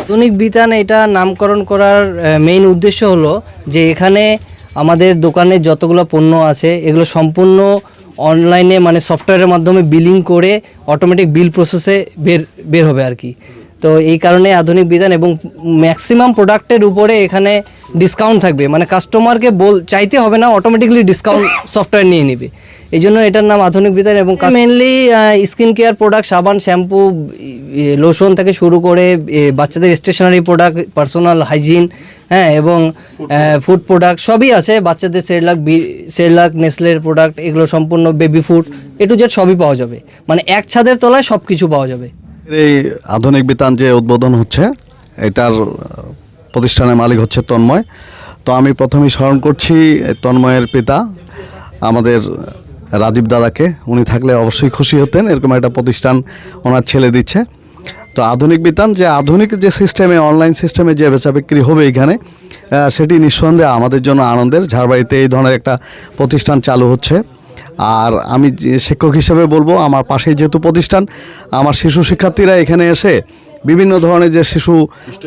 আধুনিক বিতান এটা নামকরণ করার মেইন উদ্দেশ্য হলো যে এখানে আমাদের দোকানে যতগুলো পণ্য আছে, এগুলো সম্পূর্ণ অনলাইনে মানে সফটওয়্যারের মাধ্যমে বিলিং করে অটোমেটিক বিল প্রসেসে বের বের হবে আর কি। তো এই কারণে আধুনিক বিধান এবং ম্যাক্সিমাম প্রোডাক্টের উপরে এখানে ডিসকাউন্ট থাকবে। মানে কাস্টমারকে বল চাইতে হবে না অটোমেটিকলি ডিসকাউন্ট সফটওয়্যার নিয়ে নেবে। এই জন্য এটার নাম আধুনিক বিধান এবং মেনলি স্কিন কেয়ার প্রোডাক্ট সাবান শ্যাম্পু লোশন থেকে শুরু করে বাচ্চাদের স্টেশনারি প্রোডাক্ট পার্সোনাল হাইজিন হ্যাঁ এবং ফুড প্রোডাক্ট সবই আছে। বাচ্চাদের সেরলাক বি সেরলাক নেসলের প্রোডাক্ট এগুলো সম্পূর্ণ baby food A to Z সবই পাওয়া যাবে। মানে এক ছাদের তলায় সব কিছু পাওয়া যাবে। এই আধুনিক বিতান যে উদ্বোধন হচ্ছে এটার প্রতিষ্ঠানের মালিক হচ্ছে তন্ময়। তো আমি প্রথমেই স্মরণ করছি, তন্ময়ের পিতা, আমাদের রাজীব দাদাকে। উনি থাকলে অবশ্যই খুশি হতেন, এরকম একটা প্রতিষ্ঠান ওনার ছেলে দিচ্ছে। তো আধুনিক বিতান, যে আধুনিক যে সিস্টেমে অনলাইন সিস্টেমে যে বেচা বিক্রি হবে এখানে সেটি নিঃসন্দেহে আমাদের জন্য আনন্দের। ঝাড়বাড়িতে এই ধরনের একটা প্রতিষ্ঠান চালু হচ্ছে। আর আমি শিক্ষক হিসেবে বলব, আমার পাশেই যেহেতু প্রতিষ্ঠান, আমার শিশু শিক্ষার্থীরা এখানে এসে বিভিন্ন ধরনের যে শিশু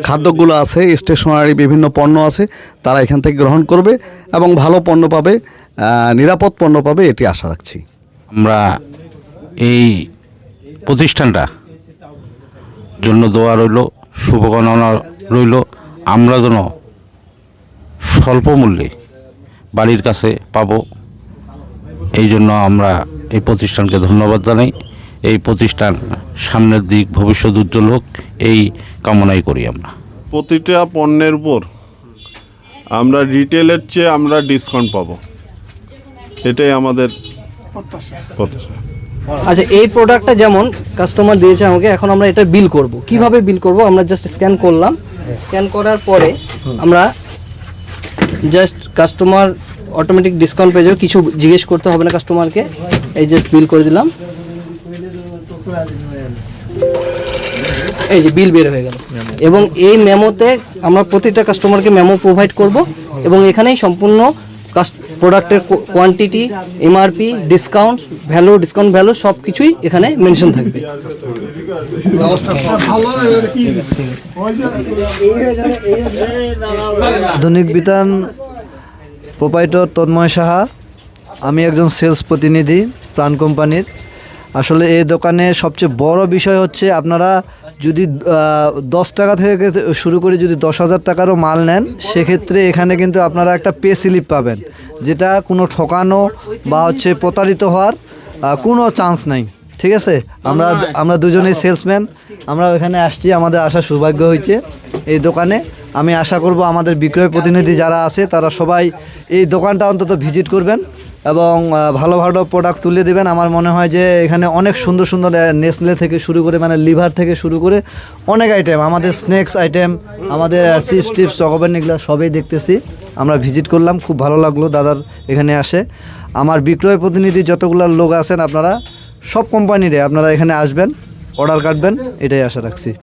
খাদ্যগুলো আছে স্টেশনারি বিভিন্ন পণ্য আছে, তারা এখান থেকে গ্রহণ করবে এবং ভালো পণ্য পাবে নিরাপদ পণ্য পাবে, এটি আশা রাখছি। আমরা এই প্রতিষ্ঠানটা জন্য দোয়া রইল, শুভকামনা রইল। আমরা যেন স্বল্প মূল্যে বাড়ির কাছে পাবো। এই জন্য আমরা এই প্রতিষ্ঠানকে ধন্যবাদ জানাই। এই প্রতিষ্ঠান সামনের দিক ভবিষ্যৎ উজ্জ্বল হোক এই কামনাই করি আমরা। প্রতিটা পণ্যের উপর আমরা রিটেলের চেয়ে আমরা ডিসকাউন্ট পাবো। এটাই আমাদের প্রত্যাশা। আচ্ছা এই প্রোডাক্টটা যেমন কাস্টমার দিয়েছে আমাকে এখন আমরা এটা বিল করব। কীভাবে বিল করব? আমরা জাস্ট স্ক্যান করলাম। স্ক্যান করার পরে আমরা জাস্ট কাস্টমার অটোমেটিক ডিসকাউন্ট পেয়ে যাবে। কিছু জিজ্ঞেস করতে হবে না কাস্টমারকে এই জাস্ট বিল করে দিলাম। এই যে বিল বের হয়ে গেল। এবং এই মেমোতে আমরা প্রতিটা কাস্টমারকে মেমো প্রোভাইড করব এবং এখানেই সম্পূর্ণ প্রোডাক্টের quantity MRP discount value discount value সব কিছুই এখানে মেনশন থাকবে। আধুনিক বিতান প্রোপাইটর তন্ময় সাহা আমি একজন সেলস প্রতিনিধি প্রাণ কোম্পানির। আসলে এই দোকানে সবচেয়ে বড় বিষয় হচ্ছে আপনারা যদি দশ টাকা থেকে শুরু করে যদি দশ হাজার টাকারও মাল নেন সেক্ষেত্রে এখানে কিন্তু আপনারা একটা পে স্লিপ পাবেন যেটা কোনো ঠকানো বা হচ্ছে প্রতারিত হওয়ার কোনো চান্স নাই ঠিক আছে? আমরা আমরা দুজনেই সেলসম্যান আমরা এখানে আসছি আমাদের আসার সৌভাগ্য হয়েছে এই দোকানে। আমি আশা করব আমাদের বিক্রয় প্রতিনিধি যারা আছে, তারা সবাই এই দোকানটা অন্তত ভিজিট করবেন এবং ভালো ভালো প্রোডাক্ট তুলে দেবেন। আমার মনে হয় যে এখানে অনেক সুন্দর সুন্দর নেসলে থেকে শুরু করে মানে লিভার থেকে শুরু করে অনেক আইটেম আমাদের স্ন্যাক্স আইটেম আমাদের চিপস টিপস চকোবেন এগুলো সবই দেখতেছি। আমরা ভিজিট করলাম, খুব ভালো লাগল দাদার এখানে আসে। আমার বিক্রয় প্রতিনিধি যতগুলো লোক আছেন আপনারা, সব কোম্পানিরে আপনারা এখানে আসবেন অর্ডার কাটবেন, এটাই আশা রাখছি।